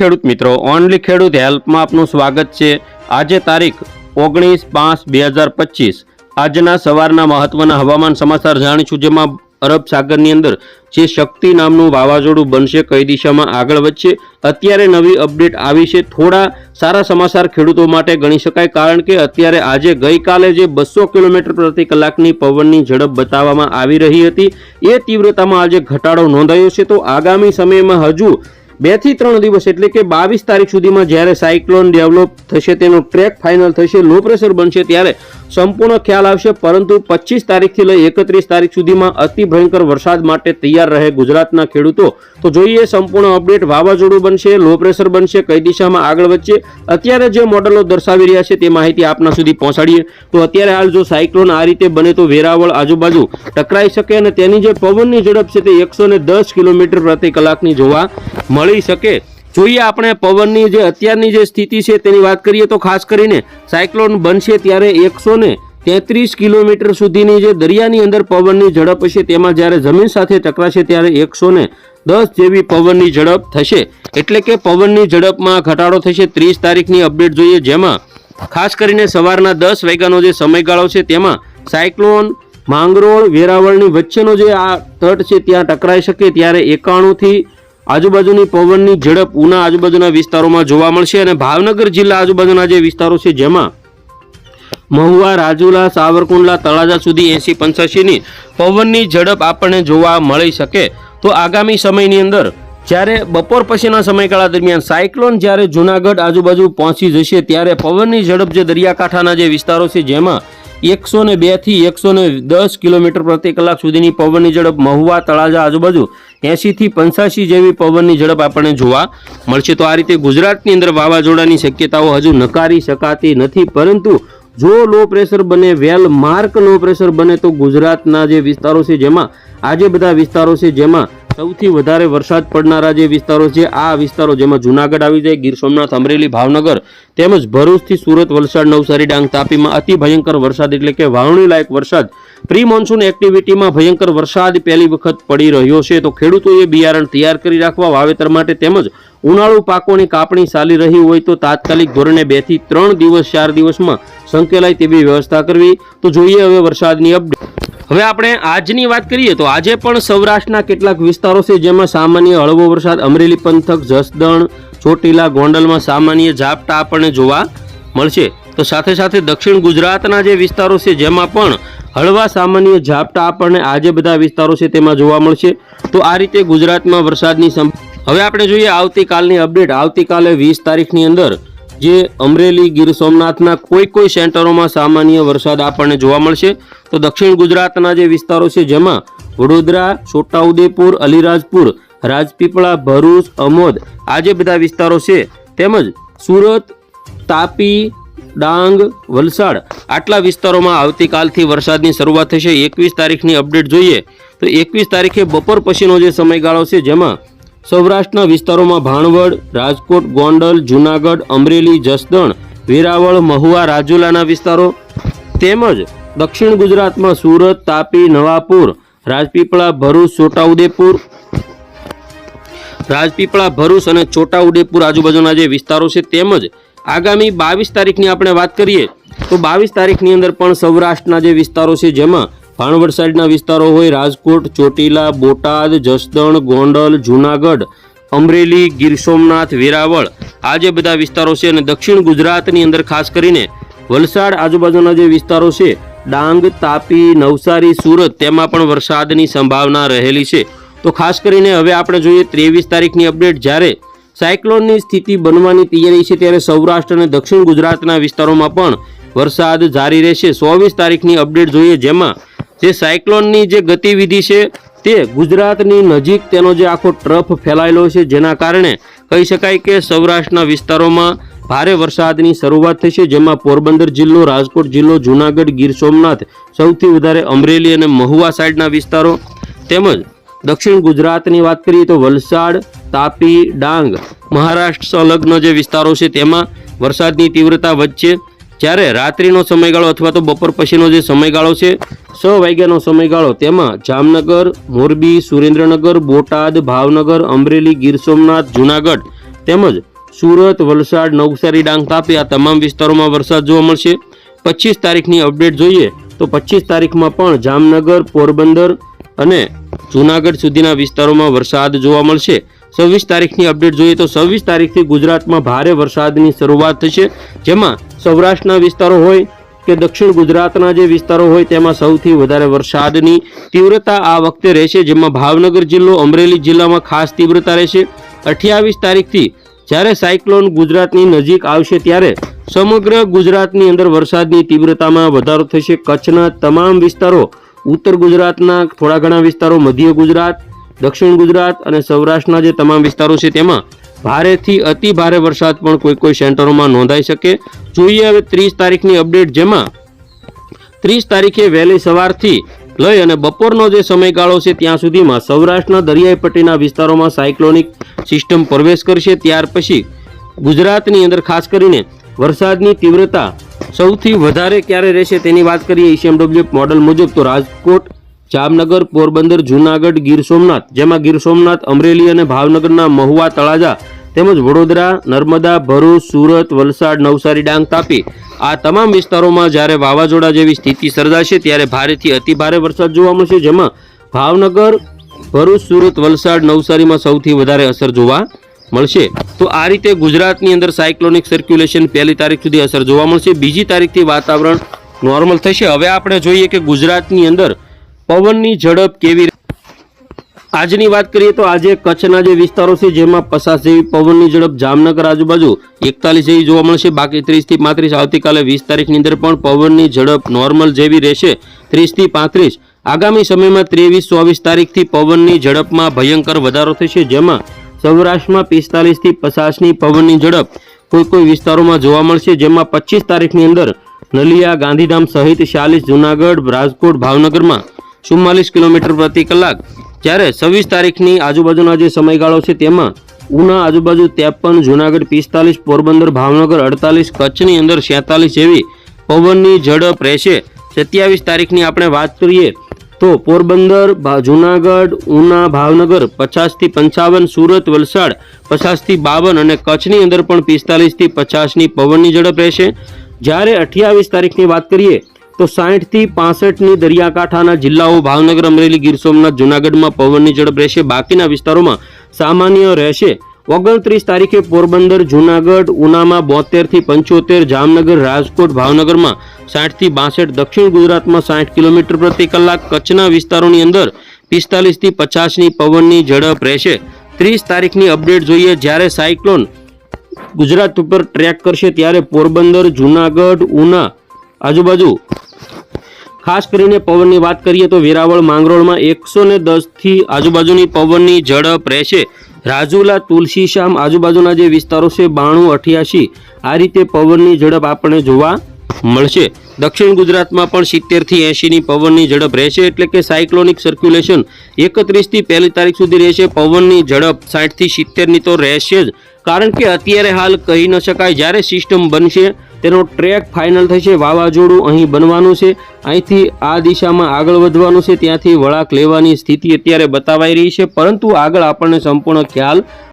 ખેડૂત મિત્રો, ઓનલી ખેડૂત હેલ્પમાં આપનું સ્વાગત છે. આજે તારીખ ઓગણીસ પાંચ બે હજાર પચીસ. આજના સવારના મહત્વના હવામાન સમાચાર જાણીશું, જેમાં અરબ સાગરની અંદર જે શક્તિ નામનું વાવાઝોડું બનશે, કઈ દિશામાં આગળ વધશે. અત્યારે નવી અપડેટ આવી છે. થોડા સારા સમાચાર ખેડૂતો માટે ગણી શકાય, કારણ કે અત્યારે આજે ગઈકાલે જે બસો કિલોમીટર પ્રતિ કલાકની પવનની ઝડપ બતાવવામાં આવી રહી હતી. એ તીવ્રતામાં આજે ઘટાડો નોંધાયો છે. તો આગામી સમયમાં હજુ બેથી ત્રણ દિવસ એટલે કે બાવીસ તારીખ સુધીમાં જ્યારે સાયક્લોન ડેવલપ થશે, તેનો ટ્રેક ફાઇનલ થશે, લો પ્રેશર બનશે ત્યારે સંપૂર્ણ ખ્યાલ આવશે, પરંતુ પચીસ તારીખથી લઈ એકત્રીસ તારીખ સુધીમાં અતિ ભયંકર વરસાદ માટે તૈયાર રહે ગુજરાતના ખેડૂતો. તો જોઈએ સંપૂર્ણ અપડેટ વાવાઝોડું બનશે, લો પ્રેશર બનશે, કઈ દિશામાં આગળ વધશે? અત્યારે જે મોડલો દર્શાવી રહ્યા છે, તે માહિતી આપના સુધી પહોંચાડીએ. તો અત્યારે હાલ જો સાયક્લોન આ રીતે બને તો વેરાવળ આજુબાજુ ટકરાઈ શકે અને તેની જે પવનની ઝડપ છે, તે એકસો કિલોમીટર પ્રતિ કલાકની જોવા મળી શકે. જોઈએ આપણે પવનની જે અત્યારની જે સ્થિતિ છે તેની વાત કરીએ તો ખાસ કરીને સાયક્લોન બનશે ત્યારે એકસો ને તેત્રીસ કિલોમીટર સુધીની જે દરિયાની અંદર પવનની ઝડપ હશે તેમાં જ્યારે જમીન સાથે ટકરાશે ત્યારે એકસો ને દસ જેવી પવનની ઝડપ થશે. એટલે કે પવનની ઝડપમાં ઘટાડો થશે. ત્રીસ તારીખની અપડેટ જોઈએ જેમાં ખાસ કરીને સવારના દસ વાગ્યાનો જે સમયગાળો છે તેમાં સાયક્લોન, માંગરોળ, વેરાવળની વચ્ચેનો જે આ તટ છે ત્યાં ટકરાઈ શકે. ત્યારે એકાણુંથી આજુબાજુની પવનની ઝડપ ઉના આજુબાજુના વિસ્તારોમાં જોવા મળશે અને ભાવનગર જિલ્લા આજુબાજુના જે વિસ્તારો છે, જેમાં મહુવા, રાજુલા, સાવરકુંડલા, તળાજા સુધી એસી પંચ્યાસીની પવનની ઝડપ આપણને જોવા મળી શકે. તો આગામી સમયની અંદર, જ્યારે બપોર પછીના સમયગાળા દરમિયાન સાયક્લોન જ્યારે જુનાગઢ આજુબાજુ પહોંચી જશે, ત્યારે પવનની ઝડપ જે દરિયાકાંઠાના જે વિસ્તારો છે, જેમાં એકસો ને બેથી એકસો ને દસ કિલોમીટર પ્રતિ કલાક સુધીની પવનની ઝડપ મહુવા, તળાજા, આજુબાજુ એંશીથી પંચાસી જેવી પવનની ઝડપ આપણને જોવા મળશે. તો આ રીતે ગુજરાતની અંદર વાવાઝોડાની શક્યતાઓ હજુ નકારી શકાતી નથી. પરંતુ જો લો પ્રેશર બને વેલ માર્ક લો પ્રેશર બને, તો ગુજરાતના જે વિસ્તારો છે, જેમાં આજે બધા વિસ્તારો છે, જેમાં સૌથી વધારે વરસાદ પડનારા જે વિસ્તારો છે, આ વિસ્તારો જેમાં જુનાગઢ આવી જાય, ગીર સોમનાથ, અમરેલી, ભાવનગર તેમજ ભરૂચથી સુરત, વલસાડ, નવસારી, ડાંગ તાપીમાં અતિ ભયંકર વરસાદ એટલે કે વાવણી લાયક વરસાદ. પ્રી મોન્સૂન એક્ટિવિટીમાં ભયંકર વરસાદ પહેલી વખત પડી રહ્યો છે. તો ખેડૂતોએ બિયારણ તૈયાર કરી રાખવા, વાવેતર માટે તેમજ ઉનાળુ પાકોની કાપણી ચાલી રહી હોય તો તાત્કાલિક ધોરણે બેથી ત્રણ દિવસ, ચાર દિવસમાં સંકેલાય તેવી વ્યવસ્થા કરવી. તો જોઈએ હવે વરસાદની અપડેટ હવે આપણે આજની વાત કરીએ તો આજે પણ સૌરાષ્ટ્રના કેટલાક વિસ્તારો છે જેમાં સામાન્ય હળવો વરસાદ, અમરેલી પંથક, જસદણ, ચોટીલા, ગોંડલમાં સામાન્ય ઝાપટા આપણને જોવા મળશે. તો સાથે સાથે દક્ષિણ ગુજરાતના જે વિસ્તારો છે જેમાં પણ હળવા સામાન્ય ઝાપટા આપણને આજે બધા વિસ્તારો છે તેમાં જોવા મળશે. તો આ રીતે ગુજરાતમાં વરસાદની હવે આપણે જોઈએ આવતીકાલની અપડેટ. આવતીકાલે વીસ તારીખની અંદર જે અમરેલી ગીર સોમનાથના કોઈ કોઈ સેન્ટરોમાં સામાન્ય વરસાદ આપણને જોવા મળશે. તો દક્ષિણ ગુજરાતના જે વિસ્તારો છે, જેમાં વડોદરા, છોટાઉદેપુર, અલીરાજપુર, રાજપીપળા, ભરૂચ, અમોદ, આ જે બધા વિસ્તારો છે, તેમજ સુરત, તાપી, ડાંગ, વલસાડ, આટલા વિસ્તારોમાં આવતીકાલથી વરસાદની શરૂઆત થશે. એકવીસ તારીખની અપડેટ જોઈએ તો એકવીસ તારીખે બપોર પછીનો જે સમયગાળો છે, જેમાં સૌરાષ્ટ્રના વિસ્તારોમાં ભાણવડ, રાજકોટ, ગોંડલ, જુનાગઢ, અમરેલી, જસદણ, વેરાવળ, મહુવા, રાજુલાના વિસ્તારો તેમજ દક્ષિણ ગુજરાતમાં સુરત, તાપી, નવાપુર, રાજપીપળા, ભરૂચ, છોટાઉદેપુર, રાજપીપળા, ભરૂચ અને છોટાઉદેપુર આજુબાજુના જે વિસ્તારો છે તેમજ આગામી બાવીસ તારીખની આપણે વાત કરીએ તો બાવીસ તારીખની અંદર પણ સૌરાષ્ટ્રના જે વિસ્તારો છે જેમાં ભાણવડ સાઈડના વિસ્તારો હોય રાજકોટ, ચોટીલા, બોટાદ, જસદણ, ગોંડલ, જુનાગઢ, અમરેલી, ગીર સોમનાથ, વેરાવળ. આ જે બધા વિસ્તારો છે અને દક્ષિણ ગુજરાતની અંદર ખાસ કરીને વલસાડ આજુબાજુના જે વિસ્તારો છે, ડાંગ, તાપી, નવસારી, સુરત, તેમાં પણ વરસાદની સંભાવના રહેલી છે. તો ખાસ કરીને હવે આપણે જોઈએ ત્રેવીસ તારીખની અપડેટ. જ્યારે સાયક્લોનની સ્થિતિ બનવાની તૈયારી છે, ત્યારે સૌરાષ્ટ્ર અને દક્ષિણ ગુજરાતના વિસ્તારોમાં પણ વરસાદ જારી રહેશે. ચોવીસ તારીખની અપડેટ જોઈએ, જેમાં જે સાયક્લોનની જે ગતિવિધિ છે તે ગુજરાતની નજીક તેનો જે આખો ટ્રફ ફેલાયેલો છે, જેના કારણે કહી શકાય કે સૌરાષ્ટ્રના વિસ્તારોમાં ભારે વરસાદની શરૂઆત થશે જેમાં પોરબંદર જિલ્લો, રાજકોટ જિલ્લો, જૂનાગઢ, ગીર સોમનાથ, સૌથી વધારે અમરેલી અને મહુવા સાઈડના વિસ્તારો તેમજ દક્ષિણ ગુજરાતની વાત કરીએ તો વલસાડ, તાપી, ડાંગ, મહારાષ્ટ્ર સંલગ્ન જે વિસ્તારો છે તેમાં વરસાદની તીવ્રતા વધશે જ્યારે રાત્રિનો સમયગાળો અથવા તો બપોર પછીનો જે સમયગાળો છે છ વાગ્યાનો સમયગાળો. તેમાં જામનગર, મોરબી, સુરેન્દ્રનગર, બોટાદ, ભાવનગર, અમરેલી, ગીર સોમનાથ, જુનાગઢ તેમજ સુરત, વલસાડ, નવસારી, ડાંગ તાપી આ તમામ વિસ્તારોમાં વરસાદ જોવા મળશે. પચીસ તારીખની અપડેટ જોઈએ તો પચીસ તારીખમાં પણ જામનગર, પોરબંદર અને જૂનાગઢ સુધીના વિસ્તારોમાં વરસાદ જોવા મળશે. છવ્વીસ તારીખની અપડેટ જોઈએ તો છવ્વીસ તારીખથી ગુજરાતમાં ભારે વરસાદની શરૂઆત થશે. જેમાં સૌરાષ્ટ્રના વિસ્તારો હોય કે દક્ષિણ ગુજરાતના જે વિસ્તારો હોય તેમાં સૌથી વધારે વરસાદની તીવ્રતા આ વખતે રહેશે, જેમાં ભાવનગર જિલ્લો, અમરેલી જિલ્લામાં ખાસ તીવ્રતા રહેશે. અઠ્યાવીસ તારીખથી જ્યારે સાયક્લોન ગુજરાતની નજીક આવશે ત્યારે સમગ્ર ગુજરાતની અંદર વરસાદની તીવ્રતામાં વધારો થશે. કચ્છના તમામ વિસ્તારો, ઉત્તર ગુજરાતના થોડા ઘણા વિસ્તારો, મધ્ય ગુજરાત, દક્ષિણ ગુજરાત અને સૌરાષ્ટ્રના જે તમામ વિસ્તારો છે તેમાં ભારેથી અતિ ભારે વરસાદ પણ કોઈ કોઈ સેન્ટરોમાં નોંધાઈ શકે. જોઈએ હવે ત્રીસ તારીખની અપડેટ જેમાં ત્રીસ તારીખે વહેલી સવારથી લઈ અને બપોરનો જે સમયગાળો છે ત્યાં સુધીમાં સૌરાષ્ટ્રના દરિયાઈ પટ્ટીના વિસ્તારોમાં સાયક્લોનિક સિસ્ટમ પ્રવેશ કરશે. ત્યાર પછી ગુજરાતની અંદર ખાસ કરીને વરસાદની તીવ્રતા સૌથી વધારે ક્યારે રહેશે તેની વાત કરીએ. ઈસીએમડબ્લ્યુ મોડલ મુજબ તો રાજકોટ જામનગર, પોરબંદર, જૂનાગઢ, ગીર સોમનાથ, જેમાં ગીર સોમનાથ, અમરેલી અને ભાવનગરના મહુવા તળાજા તેમજ વડોદરા, નર્મદા, ભરૂચ, સુરત, વલસાડ, નવસારી ડાંગ તાપી. આ તમામ વિસ્તારોમાં જ્યારે વાવાઝોડા જેવી સ્થિતિ સર્જાશે ત્યારે ભારેથી અતિ ભારે વરસાદ જોવા મળશે, જેમાં ભાવનગર, ભરૂચ, સુરત, વલસાડ, નવસારીમાં સૌથી વધારે અસર જોવા મળશે. તો આ રીતે ગુજરાતની અંદર સાયક્લોનિક સર્ક્યુલેશન પહેલી તારીખ સુધી અસર જોવા મળશે. બીજી તારીખથી વાતાવરણ નોર્મલ થશે. હવે આપણે જોઈએ કે ગુજરાતની અંદર પવનની ઝડપ કેવી આજની વાત કરીએ તો આજે કચ્છના જે વિસ્તારો છે જેમાં પચાસ જેવી પવનની ઝડપ જામનગર આજુબાજુ એકતાલીસ જેવી જોવા મળશે બાકી ત્રીસથી પાંત્રીસ, આવતીકાલે વીસ તારીખની અંદર પણ પવનની ઝડપ નોર્મલ જેવી રહેશે. ત્રીસથી પાંત્રીસ. આગામી સમયમાં ત્રેવીસ, ચોવીસ તારીખથી પવનની ઝડપમાં ભયંકર વધારો થશે. જેમાં સૌરાષ્ટ્રમાં પિસ્તાલીસથી પચાસની પવનની ઝડપ કોઈ કોઈ વિસ્તારોમાં જોવા મળશે. જેમાં પચીસ તારીખની અંદર નલિયા, ગાંધીધામ સહિત ચાલીસ, જૂનાગઢ, રાજકોટ, ભાવનગરમાં ચુમ્માલીસ કિલોમીટર પ્રતિ કલાક. જ્યારે છવ્વીસ તારીખની આજુબાજુના જે સમયગાળો છે તેમાં ઉના આજુબાજુ ત્રેપન, જૂનાગઢ પિસ્તાલીસ, પોરબંદર, ભાવનગર અડતાલીસ, કચ્છની અંદર છેતાલીસ જેવી પવનની ઝડપ રહેશે. સત્યાવીસ તારીખની આપણે વાત કરીએ તો પોરબંદર જૂનાગઢ, ઉના, ભાવનગર પચાસથી પંચાવન, સુરત, વલસાડ પચાસથી બાવન અને કચ્છની અંદર પણ પિસ્તાલીસથી પચાસની પવનની ઝડપ રહેશે. જ્યારે અઠ્યાવીસ તારીખની વાત કરીએ તો સાહીઠથી પાસઠની દરિયાકાંઠાના જિલ્લાઓ ભાવનગર, અમરેલી, ગીર સોમનાથ, જૂનાગઢમાં પવનની ઝડપ રહેશે. બાકીના વિસ્તારોમાં સામાન્ય રહેશે. ઓગણત્રીસ તારીખે પોરબંદર, જૂનાગઢ, ઉનામાં બોતેરથી પંચોતેર, જામનગર, રાજકોટ, ભાવનગરમાં સાઠથી બાસઠ, દક્ષિણ ગુજરાતમાં સાઠ કિલોમીટર પ્રતિ કલાક. કચ્છના વિસ્તારોની અંદર પિસ્તાલીસથી પચાસની પવનની ઝડપ રહેશે. ત્રીસ તારીખની અપડેટ જોઈએ જ્યારે સાયક્લોન ગુજરાત ઉપર ટ્રેક કરશે ત્યારે પોરબંદર, જૂનાગઢ, ઉના આજુબાજુ. ખાસ કરીને પવનની વાત કરીએ તો વેરાવળ માંગરોળમાં એકસો ને દસથી આજુબાજુની પવનની ઝડપ રહેશે. રાજુલા તુલસીશ્યામ આજુબાજુના જે વિસ્તારો છે, બાણું, અઠ્યાસી, આ રીતે પવનની ઝડપ આપણને જોવા મળશે. દક્ષિણ ગુજરાતમાં પણ સિત્તેરથી એંશીની પવનની ઝડપ રહેશે એટલે કે સાયક્લોનિક સર્ક્યુલેશન એકત્રીસથી પહેલી તારીખ સુધી રહેશે. પવનની ઝડપ સાઠથી સિત્તેરની તો રહેશે જ. કારણ કે અત્યારે હાલ કહી ન શકાય, જ્યારે સિસ્ટમ બનશે તેનો ટ્રેક ફાઇનલ થશે, વાવાઝોડું અહીં બનવાનું છે. અહીંથી આ દિશામાં આગળ વધવાનું છે, ત્યાંથી વળાંક લેવાની સ્થિતિ અત્યારે બતાવાઈ રહી છે. પરંતુ આગળ આપણને સંપૂર્ણ ખ્યાલ